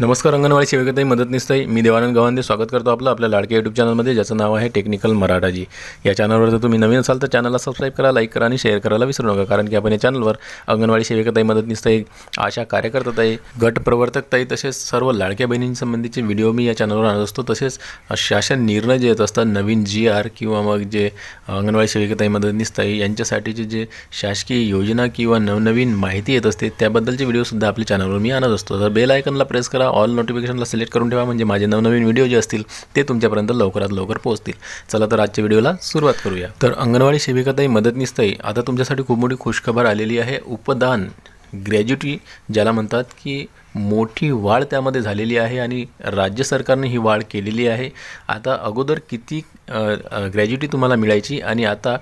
नमस्कार अंगणवाडी सेविकाताई मदतनीसताई मी देवानंद गव्हांदे स्वागत करतो आपलं आपल्या लाडक्या यूट्यूब चॅनलमध्ये ज्याचं नाव आहे टेक्निकल मराठाजी. या चॅनलवर जर तुम्ही नवीन असाल तर चॅनलला सबस्क्राईब करा लाईक करा आणि शेअर करायला विसरू नका कारण की आपण या चॅनलवर अंगणवाडी सेविकाताई मदतनीसताई आशा कार्यकर्ताताई गट प्रवर्तकताई तसेच सर्व लाडक्या बहिणींसंबंधीचे व्हिडिओ मी या चॅनलवर आणत असतो. तसेच शासन निर्णय जे येत असतात नवीन जी आर किंवा मग जे अंगणवाडी सेविकाताई मदतनीसताई यांच्यासाठीचे जे शासकीय योजना किंवा नवनवीन माहिती येत असते त्याबद्दलचे व्हिडिओसुद्धा आपल्या चॅनलवर मी आणत असतो. तर बेल आयकनला प्रेस करा ऑल नोटिफिकेशनला सिलेक्ट करून ठेवा. म्हणजे माझे नवनवीन व्हिडिओ जे असतील ते तुमच्यापर्यंत लवकरात लवकर पोहोचतील. चला तर आजच्या व्हिडिओला सुरुवात करूया. तर अंगणवाडी सेविकाताई मदतनीसताई आता तुमच्यासाठी खूप मोठी खुशखबर आलेली आहे. उपदान ग्रॅज्युटी ज्याला म्हणतात की मोठी वाढ त्यामध्ये झालेली आहे आणि राज्य सरकारने ही वाढ केलेली आहे. आता अगोदर किती ग्रॅज्युटी तुम्हाला मिळायची आणि आता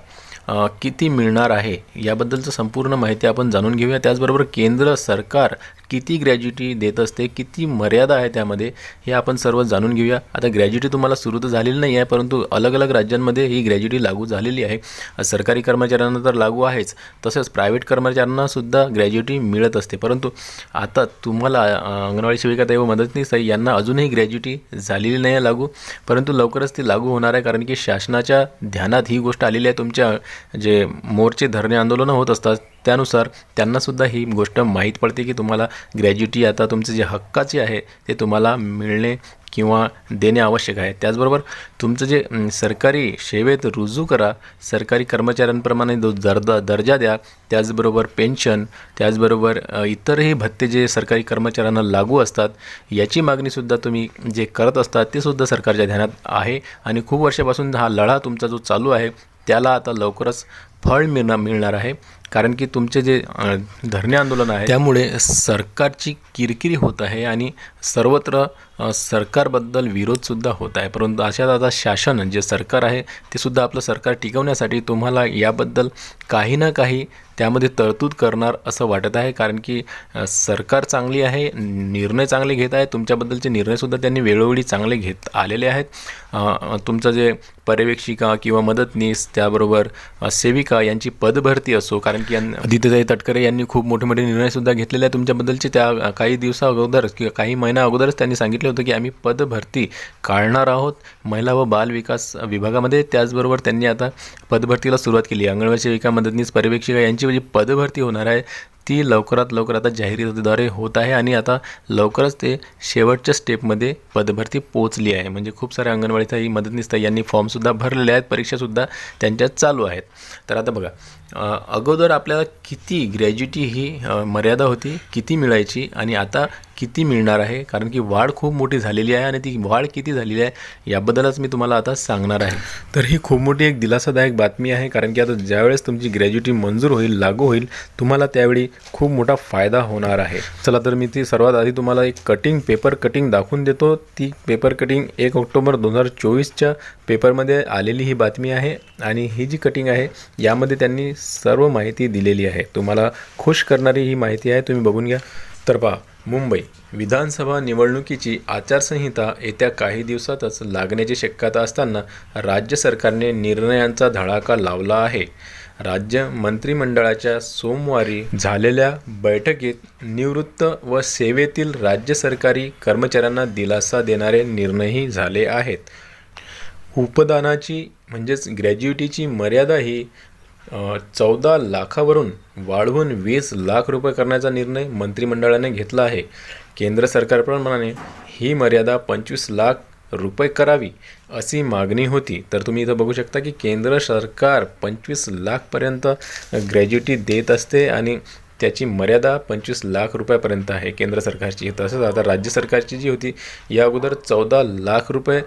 किती मिळणार आहे याबद्दलचं संपूर्ण माहिती आपण जाणून घेऊया. त्याचबरोबर केंद्र सरकार किती ग्रॅज्युटी देत असते किती मर्यादा आहे त्यामध्ये हे आपण सर्व जाणून घेऊया. आता ग्रॅज्युटी तुम्हाला सुरू तर झालेली नाही आहे परंतु अलग अलग राज्यांमध्ये ही ग्रॅज्युटी लागू झालेली आहे. सरकारी कर्मचाऱ्यांना तर लागू आहेच तसेच प्रायव्हेट कर्मचाऱ्यांनासुद्धा ग्रॅज्युटी मिळत असते. परंतु आता तुम्हाला अंगणवाडी सेविका व मदतनीस आहे यांना अजूनही ग्रॅज्युटी झालेली नाही आहे लागू परंतु लवकरच ती लागू होणार आहे कारण की शासनाच्या ध्यानात ही गोष्ट आलेली आहे. तुमच्या जे मोर्चे धरणे आंदोलनं होत असतात त्यानुसार त्यांनासुद्धा ही गोष्ट माहीत पडते की तुम्हाला ग्रॅज्युटी आता तुमचे जे हक्काचे आहे ते तुम्हाला मिळणे किंवा देणे आवश्यक आहे. त्याचबरोबर तुमचं जे सरकारी सेवेत रुजू करा सरकारी कर्मचाऱ्यांप्रमाणे जो दर्जा दर्जा द्या त्याचबरोबर पेन्शन त्याचबरोबर इतरही भत्ते जे सरकारी कर्मचाऱ्यांना लागू असतात याची मागणीसुद्धा तुम्ही जे करत असतात ते सुद्धा सरकारच्या ध्यानात आहे. आणि खूप वर्षापासून हा लढा तुमचा जो चालू आहे त्याला आता लवकरच फळ मिळणार मिळणार आहे. कारण की तुमचे जे धरणे आंदोलन आहे त्यामुळे सरकारची किरकिरी होत आहे आणि सर्वत्र सरकारबद्दल विरोधसुद्धा होत आहे. परंतु अशात आता शासन जे सरकार आहे ते सुद्धा आपलं सरकार टिकवण्यासाठी तुम्हाला याबद्दल काही ना काही त्यामध्ये तरतूद करणार असं वाटत आहे कारण की सरकार चांगली आहे निर्णय चांगले घेत आहे तुमच्याबद्दलचे निर्णयसुद्धा त्यांनी वेळोवेळी चांगले घेत आलेले आहेत. तुमचं जे पर्यवेक्षिका किंवा मदतनीस त्याबरोबर सेविका यांची पदभरती असो कारण की यां- आदित्यताई तटकरे यांनी खूप मोठे मोठे निर्णयसुद्धा घेतलेले आहेत तुमच्याबद्दलचे. त्या काही दिवसा अगोदर किंवा काही महिना अगोदरच त्यांनी सांगितलं होतं की आम्ही पदभरती काढणार आहोत. महिला व बाल विकास विभागामध्ये त्याचबरोबर त्यांनी आता पदभरतीला सुरुवात केली अंगणवाडी सेविका मदतनीस पर्यवेक्षिका यांची जी म्हणजे पदभरती होणार आहे ती लवकरात लवकर आता जाहिरातीद्वारे होत आहे आणि आता लवकरच ते शेवटच्या स्टेपमध्ये पदभरती पोचली आहे. म्हणजे खूप साऱ्या अंगणवाडीताई मदतनीस यांनी फॉर्मसुद्धा भरलेले आहेत परीक्षासुद्धा त्यांच्यात चालू आहेत. तर आता बघा अगोदर आपल्याला किती ग्रॅज्युटी ही मर्यादा होती किती मिळायची आणि आता किती मिळणार आहे? कारण की वाढ खूप मोठी झालेली आहे आणि ती वाढ किती झालेली आहे याबद्दलच मी तुम्हाला आता सांगणार आहे. तर ही खूप मोठी एक दिलासादायक बातमी आहे कारण की आता ज्यावेळेस तुमची ग्रॅज्युटी मंजूर होईल लागू होईल तुम्हाला त्यावेळी खूप मोठा फायदा होणार आहे. चला तर मी ती सर्वात आधी तुम्हाला एक कटिंग पेपर कटिंग दाखवून देतो. ती पेपर कटिंग एक ऑक्टोबर दोन हजार चोवीसच्या पेपरमध्ये आलेली ही बातमी आहे आणि ही जी कटिंग आहे यामध्ये त्यांनी सर्व माहिती दिलेली आहे. तुम्हाला खुश करणारी ही माहिती आहे तुम्ही बघून घ्या. तर पहा मुंबई विधानसभा निवडणुकीची आचारसंहिता येत्या काही दिवसातच लागण्याची शक्यता असताना राज्य सरकारने निर्णयांचा धडाका लावला आहे. राज्य मंत्रिमंडळाच्या सोमवारी झालेल्या बैठकीत निवृत्त व सेवेतील राज्य सरकारी कर्मचाऱ्यांना दिलासा देणारे निर्णयही झाले आहेत. उपदानाची म्हणजेच ग्रॅज्युटीची मर्यादा ही चौदा लाखावरून वाढवून वीस लाख रुपये करण्याचा निर्णय मंत्रिमंडळाने घेतला आहे. केंद्र सरकारप्रमाणे ही मर्यादा पंचवीस लाख रुपये करावी अशी मागणी होती. तर तुम्ही इथं बघू शकता की केंद्र सरकार पंचवीस लाखपर्यंत ग्रॅज्युटी देत असते आणि त्याची मर्यादा पंचवीस लाख रुपयापर्यंत आहे केंद्र सरकारची. तसंच आता राज्य सरकारची जी होती या अगोदर चौदा लाख रुपये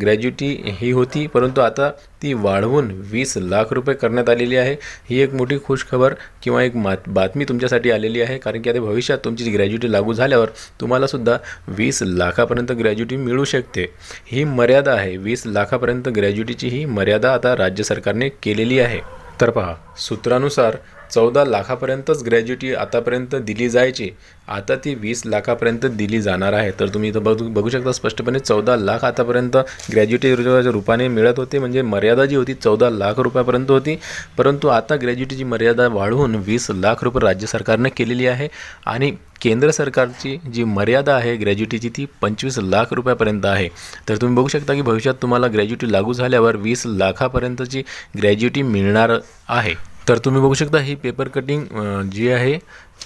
ग्रॅज्युटी ही होती परंतु आता ती वाढवून वीस लाख रुपये करण्यात आलेली आहे. ही एक मोठी खुशखबर किंवा एक मात बातमी तुमच्यासाठी आलेली आहे कारण की आता भविष्यात तुमची ग्रॅज्युटी लागू झाल्यावर तुम्हालासुद्धा वीस लाखापर्यंत ग्रॅज्युटी मिळू शकते. ही मर्यादा आहे. वीस लाखापर्यंत ग्रॅज्युटीची ही मर्यादा आता राज्य सरकारने केलेली आहे. तर पहा सूत्रानुसार चौदा लाखापर्यंतच ग्रॅज्युटी आतापर्यंत दिली जायची. आता ती वीस लाखापर्यंत दिली जाणार आहे. तर तुम्ही इथं बघू बघू शकता स्पष्टपणे चौदा लाख आतापर्यंत ग्रॅज्युटी रूपाने मिळत होते. म्हणजे मर्यादा जी होती चौदा लाख रुपयापर्यंत होती. परंतु आता ग्रॅज्युटीची मर्यादा वाढवून वीस लाख रुपये राज्य सरकारनं केलेली आहे. आणि केंद्र सरकारची जी मर्यादा आहे ग्रॅज्युटीची ती पंचवीस लाख रुपयापर्यंत आहे. तर तुम्ही बघू शकता की भविष्यात तुम्हाला ग्रॅज्युटी लागू झाल्यावर वीस लाखापर्यंतची ग्रॅज्युटी मिळणार आहे. तर तुम्ही बघू शकता ही पेपर कटिंग जी आहे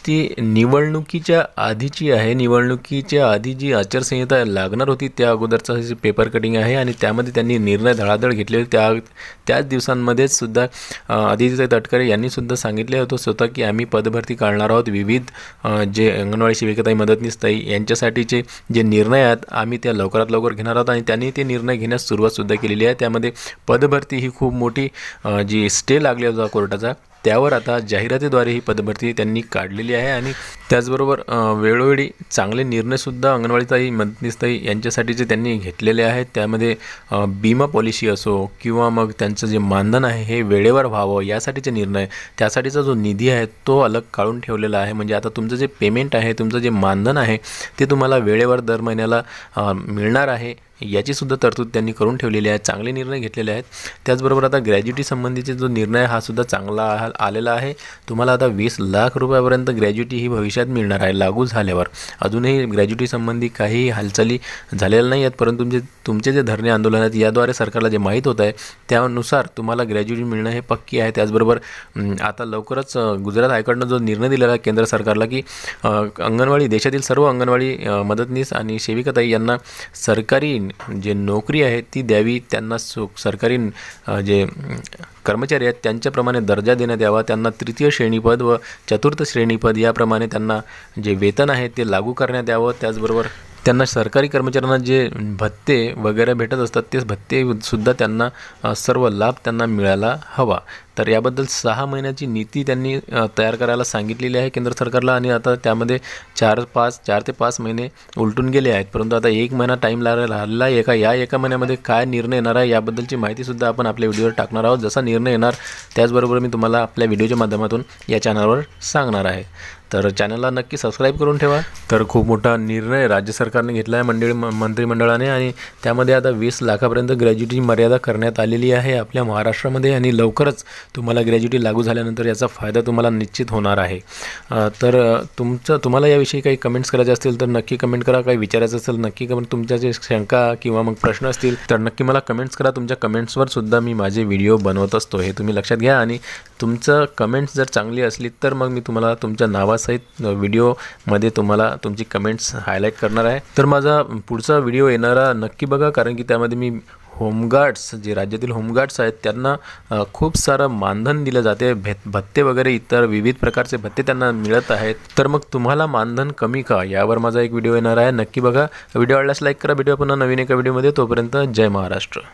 ती निवडणुकीच्या आधीची आहे. निवडणुकीच्या आधी जी आचारसंहिता लागणार होती त्या अगोदरचा जे पेपर कटिंग आहे आणि त्यामध्ये त्यांनी निर्णय धडाधड घेतले होते. त्या त्याच दिवसांमध्येच सुद्धा आदित्य तटकरे यांनी सुद्धा सांगितले होतं स्वतः की आम्ही पदभरती काढणार आहोत. विविध जे अंगणवाडी सेविकाताई मदतनीसताई यांच्यासाठीचे जे निर्णय आहेत आम्ही त्या लवकरात लवकर घेणार आहोत आणि त्यांनी ते निर्णय घेण्यास सुरुवातसुद्धा केलेली आहे. त्यामध्ये पदभरती ही खूप मोठी जी स्टे लागली होता कोर्टाचा त्यावर आता जाहिरातीद्वारे ही पदभरती त्यांनी काढलेली आहे आणि त्याचबरोबर वेळोवेळी चांगले निर्णयसुद्धा अंगणवाडीताई मदतनीसताई यांच्यासाठीचे त्यांनी घेतलेले आहेत त्यामध्ये अ, बिमा पॉलिसी असो किंवा मग त्यांचं जे मानधन आहे हे वेळेवर व्हावं यासाठीचे निर्णय त्यासाठीचा जो निधी आहे तो अलग काढून ठेवलेला आहे. म्हणजे आता तुमचं जे पेमेंट आहे तुमचं जे मानधन आहे ते तुम्हाला वेळेवर दर महिन्याला मिळणार आहे. याची सुद्धा तरतूद त्यांनी करून ठेवलेली आहे चांगले निर्णय घेतलेले आहेत. त्याचबरोबर आता ग्रॅज्युटी संबंधीचे जो निर्णय हा सुद्धा चांगला आलेला आहे. तुम्हाला आता वीस लाख रुपयापर्यंत ग्रॅज्युटी ही भविष्यात मिळणार आहे लागू झाल्यावर. अजूनही ग्रॅज्युटी संबंधी काही हालचाली झालेल्या नाही आहेत परंतु तुमचे तुमचे जे धरणे आंदोलन आहेत याद्वारे सरकारला जे माहीत होत आहे त्यानुसार तुम्हाला ग्रॅज्युटी मिळणं हे पक्की आहे. त्याचबरोबर आता लवकरच गुजरात हायकोर्टनं जो निर्णय दिलेला आहे केंद्र सरकारला की अंगणवाडी देशातील सर्व अंगणवाडी मदतनीस आणि सेविकाताई यांना सरकारी जे नोकरी आहे ती द्यावी त्यांना सु सरकारी जे कर्मचारी आहेत त्यांच्याप्रमाणे दर्जा देण्यात यावा त्यांना तृतीय श्रेणीपद व चतुर्थ श्रेणीपद याप्रमाणे त्यांना जे वेतन आहे ते लागू करण्यात यावं त्याचबरोबर त्यांना सरकारी कर्मचाऱ्यांना जे भत्ते वगैरे भेटत असतात तेच भत्तेसुद्धा त्यांना सर्व लाभ त्यांना मिळायला हवा. तर याबद्दल सहा महिन्याची नीती त्यांनी तयार करायला सांगितलेली आहे केंद्र सरकारला आणि आता त्यामध्ये चार पाच चार ते पाच महिने उलटून गेले आहेत. परंतु आता एक महिना टाईम लागला राहिलेला आहे. एका या एका महिन्यामध्ये काय निर्णय येणार आहे याबद्दलची माहितीसुद्धा आपण आपल्या व्हिडिओवर टाकणार आहोत. जसा निर्णय येणार त्याचबरोबर मी तुम्हाला आपल्या व्हिडिओच्या माध्यमातून या चॅनलवर सांगणार आहे. तर चॅनलला नक्की सबस्क्राईब करून ठेवा. तर खूप मोठा निर्णय राज्य सरकारने घेतला आहे मंडळी म- मंत्रिमंडळाने आणि त्यामध्ये आता वीस लाखापर्यंत ग्रॅज्युटी मर्यादा करण्यात आलेली आहे आपल्या महाराष्ट्रामध्ये आणि लवकरच तुम्हाला ग्रॅज्युटी लागू झाल्यानंतर याचा फायदा तुम्हाला निश्चित होणार आहे. तर तुमचं तुम्हाला याविषयी काही कमेंट्स करायचे असतील तर नक्की कमेंट करा. काही विचारायचं असेल नक्की कमेंट तुमच्या जे शंका किंवा मग प्रश्न असतील तर नक्की मला कमेंट्स करा. तुमच्या कमेंट्सवर सुद्धा मी माझे व्हिडिओ बनवत असतो. हे तुम्ही लक्षात घ्या आणि तुमचं कमेंट्स जर चांगली असली तर मग मी तुम्हाला तुमच्या नावासहित व्हिडिओमध्ये तुम्हाला तुमची कमेंट्स हायलाईट करणार आहे. तर माझा पुढचा व्हिडिओ येणारा नक्की बघा कारण की त्यामध्ये मी होमगार्ड्स जे राज्यातील होमगार्ड्स आहेत त्यांना खूप सारं मानधन दिलं जाते. भेत भत्ते वगैरे इतर विविध प्रकारचे भत्ते त्यांना मिळत आहेत. तर मग तुम्हाला मानधन कमी का? यावर माझा एक व्हिडिओ येणार आहे. नक्की बघा. व्हिडिओ आवडल्यास लाईक करा. व्हिडिओ पुन्हा नवीन एका व्हिडिओमध्ये. तोपर्यंत जय महाराष्ट्र.